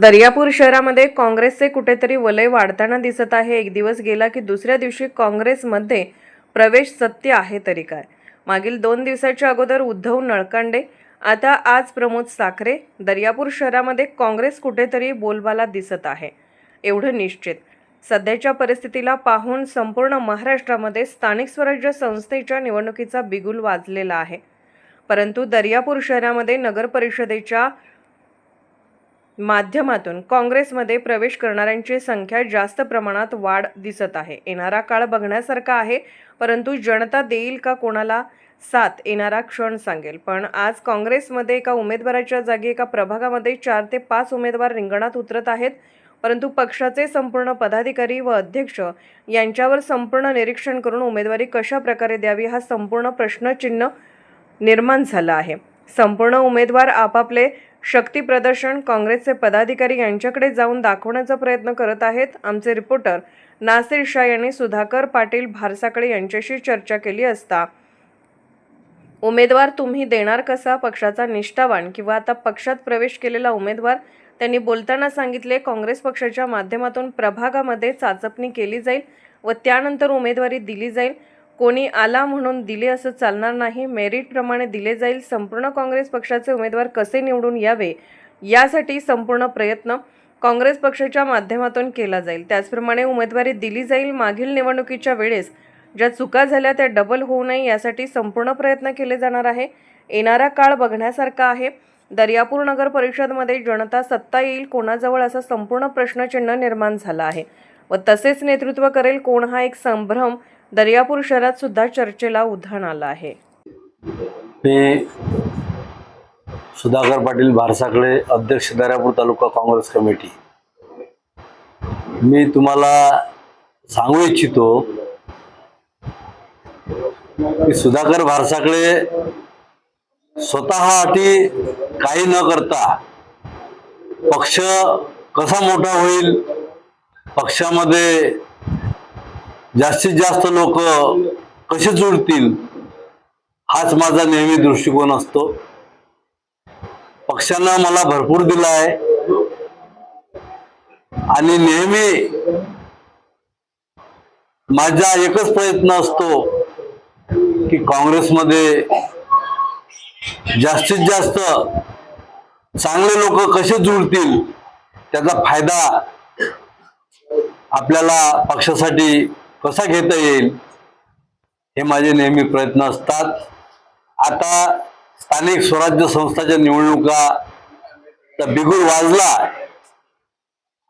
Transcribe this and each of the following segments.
दर्यापूर शहरामध्ये काँग्रेसचे कुठेतरी वलय वाढताना दिसत आहे. एक दिवस गेला की दुसऱ्या दिवशी काँग्रेसमध्ये प्रवेश सत्य आहे तरी काय. मागील दोन दिवसाच्या अगोदर उद्धव नळकांडे आता आज प्रमोद साखरे दर्यापूर शहरामध्ये काँग्रेस कुठेतरी बोलबाला दिसत आहे. एवढं निश्चित. सध्याच्या परिस्थितीला पाहून संपूर्ण महाराष्ट्रामध्ये स्थानिक स्वराज्य संस्थेच्या निवडणुकीचा बिगुल वाजलेला आहे. परंतु दर्यापूर शहरामध्ये नगर परिषदेच्या माध्यमातून काँग्रेसमध्ये प्रवेश करणाऱ्यांची संख्या जास्त प्रमाणात वाढ दिसत आहे. येणारा काळ बघण्यासारखा आहे परंतु जनता देईल का कोणाला? साथ येणारा क्षण सांगेल. पण आज काँग्रेसमध्ये एका उमेदवाराच्या जागी एका प्रभागामध्ये चार ते पाच उमेदवार रिंगणात उतरत आहेत परंतु पक्षाचे संपूर्ण पदाधिकारी व अध्यक्ष यांच्यावर संपूर्ण निरीक्षण करून उमेदवारी कशा प्रकारे द्यावी हा संपूर्ण प्रश्नचिन्ह निर्माण झालं आहे. संपूर्ण उमेदवार आपापले शक्ती प्रदर्शन काँग्रेसचे पदाधिकारी यांच्याकडे जाऊन दाखवण्याचा प्रयत्न करत आहेत. आमचे रिपोर्टर नासिर शाह यांनी सुधाकर पाटील भारसाकडे यांच्याशी चर्चा केली असता उमेदवार तुम्ही देणार कसा? पक्षाचा निष्ठावान किंवा आता पक्षात प्रवेश केलेला उमेदवार? त्यांनी बोलताना सांगितले काँग्रेस पक्षाच्या माध्यमातून प्रभागामध्ये चाचपणी केली जाईल व त्यानंतर उमेदवारी दिली जाईल. कोणी आला म्हणून दिले असं चालणार नाही. मेरिटप्रमाणे दिले जाईल. संपूर्ण काँग्रेस पक्षाचे उमेदवार कसे निवडून यावे यासाठी संपूर्ण प्रयत्न काँग्रेस पक्षाच्या माध्यमातून केला जाईल. त्याचप्रमाणे उमेदवारी दिली जाईल मागील निवडणुकीच्या वेळेस. ज्या चुका झाल्या त्या डबल होऊ नये यासाठी संपूर्ण प्रयत्न केले जाणार आहे. येणारा काळ बघण्यासारखा आहे. दर्यापूर नगर परिषदमध्ये जनता सत्ता येईल. कोणाजवळ असा संपूर्ण प्रश्नचिन्ह निर्माण झाला आहे व तसेच नेतृत्व करेल. कोण हा एक संभ्रम दर्यापूर शहरात सुद्धा चर्चेला उधाण आलं आहे. मी सुधाकर पाटील भारसाकडे अध्यक्ष दर्यापूर तालुका काँग्रेस कमिटी. मी तुम्हाला सांगू इच्छितो की सुधाकर भारसाकडे स्वतः अटी काही न करता पक्ष कसा मोठा होईल पक्षामध्ये जास्तीत जास्त लोक कसे जुळतील हाच माझा नेहमी दृष्टिकोन असतो. पक्षानं मला भरपूर दिला आहे आणि नेहमी माझा एकच प्रयत्न असतो की काँग्रेसमध्ये जास्तीत जास्त चांगले लोक कसे जुळतील त्याचा फायदा आपल्याला पक्षासाठी कसा घेता येईल? हे माझे नेहमी प्रयत्न असतात. आता स्थानिक स्वराज्य संस्थाच्या निवडणुका बिगुल वाजला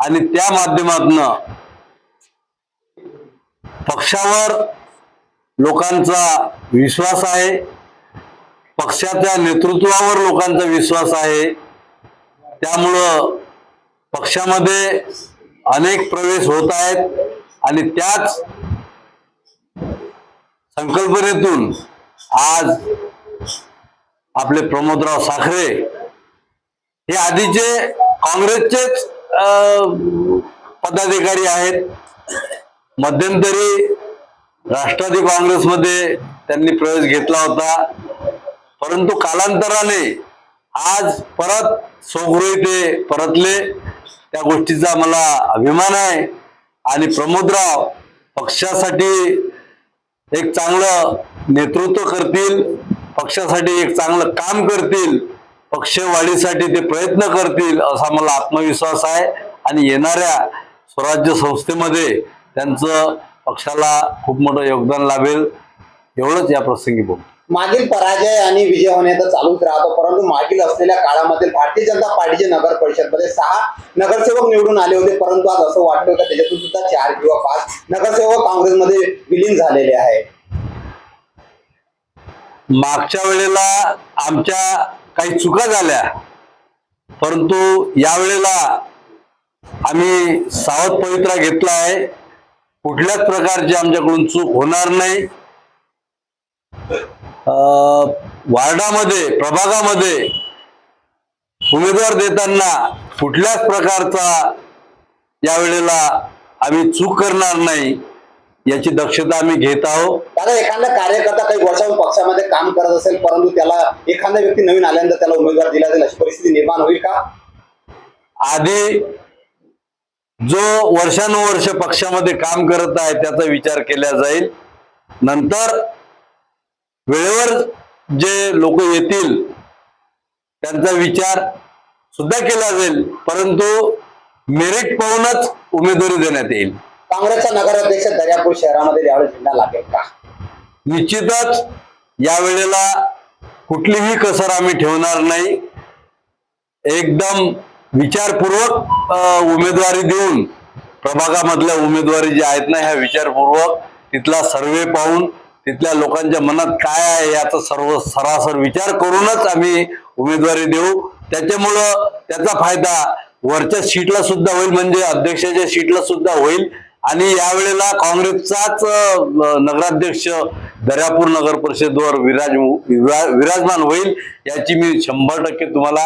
आणि त्या माध्यमातनं पक्षावर लोकांचा विश्वास आहे पक्षाच्या नेतृत्वावर लोकांचा विश्वास आहे. त्यामुळं पक्षामध्ये अनेक प्रवेश होत आहेत आणि त्याच संकल्पनेतून आज आपले प्रमोदराव साखरे हे आधीचे काँग्रेसचेच अं, पदाधिकारी आहेत. मध्यंतरी राष्ट्रवादी काँग्रेसमध्ये त्यांनी प्रवेश घेतला होता. परंतु कालांतराने आज परत सोगरो ते परतले. त्या गोष्टीचा मला अभिमान आहे. आणि प्रमोदराव पक्षासाठी एक चांगलं नेतृत्व करतील पक्षासाठी एक चांगलं काम करतील पक्षवाढीसाठी ते प्रयत्न करतील असा मला आत्मविश्वास आहे. आणि येणाऱ्या स्वराज्य संस्थेमध्ये त्यांचं पक्षाला खूप मोठं योगदान लाभेल. एवढंच या प्रसंगी बोल. मागील पराजय आणि विजय होणे तर चालूच राहतो परंतु मागील असलेल्या काळामध्ये भारतीय जनता पार्टीचे नगर परिषदमध्ये सहा नगरसेवक निवडून आले होते परंतु आज असं वाटतं का त्याच्यातून सुद्धा चार किंवा पाच नगरसेवक काँग्रेसमध्ये विलीन झालेले आहे मागच्या वेळेला आमच्या काही चुका झाल्या परंतु यावेळेला आम्ही सावध पवित्रा घेतला आहे. कुठल्याच प्रकारची आमच्याकडून चूक होणार नाही. वार्डामध्ये प्रभागामध्ये उमेदवार देताना कुठल्याच प्रकारचा यावेळेला आम्ही चूक करणार नाही याची दक्षता आम्ही घेत आहोत. दादा एखादा कार्यकर्ता काही वर्षाहून पक्षामध्ये काम करत असेल परंतु त्याला एखादा व्यक्ती नवीन आल्यानंतर त्याला उमेदवार दिला जाईल अशी परिस्थिती निर्माण होईल का? आधी जो वर्षानुवर्ष पक्षामध्ये काम करत आहे त्याचा विचार केला जाईल. नंतर वेळेवर जे लोक येतील त्यांचा विचार सुद्धा केला जाईल. परंतु मेरिट पाहूनच उमेदवारी देण्यात येईल. काँग्रेसचा नगराध्यक्ष दर्यापूर शहरामध्ये यावेळी झेंडा लागेल का? निश्चितच या वेळेला कुठलीही कसर आम्ही ठेवणार नाही. एकदम विचारपूर्वक उमेदवारी देऊन प्रभागामधल्या उमेदवारी ज्या आहेत ना ह्या विचारपूर्वक तिथला सर्वे पाहून तिथल्या लोकांच्या मनात काय आहे याचा सर्व सरासर विचार करूनच आम्ही उमेदवारी देऊ. त्याच्यामुळं त्याचा फायदा वरच्या सीटला सुद्धा होईल म्हणजे अध्यक्षाच्या सीटला सुद्धा होईल. आणि यावेळेला काँग्रेसचाच नगराध्यक्ष दर्यापूर नगर परिषदवर विराज विरा- विराजमान होईल याची मी शंभर टक्के तुम्हाला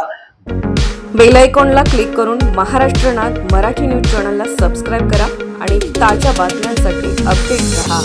बेल आयकॉनला क्लिक करून महाराष्ट्र नाद मराठी न्यूज चॅनलला सबस्क्राईब करा आणि ताज्या बातम्यांसाठी अपडेट रहा.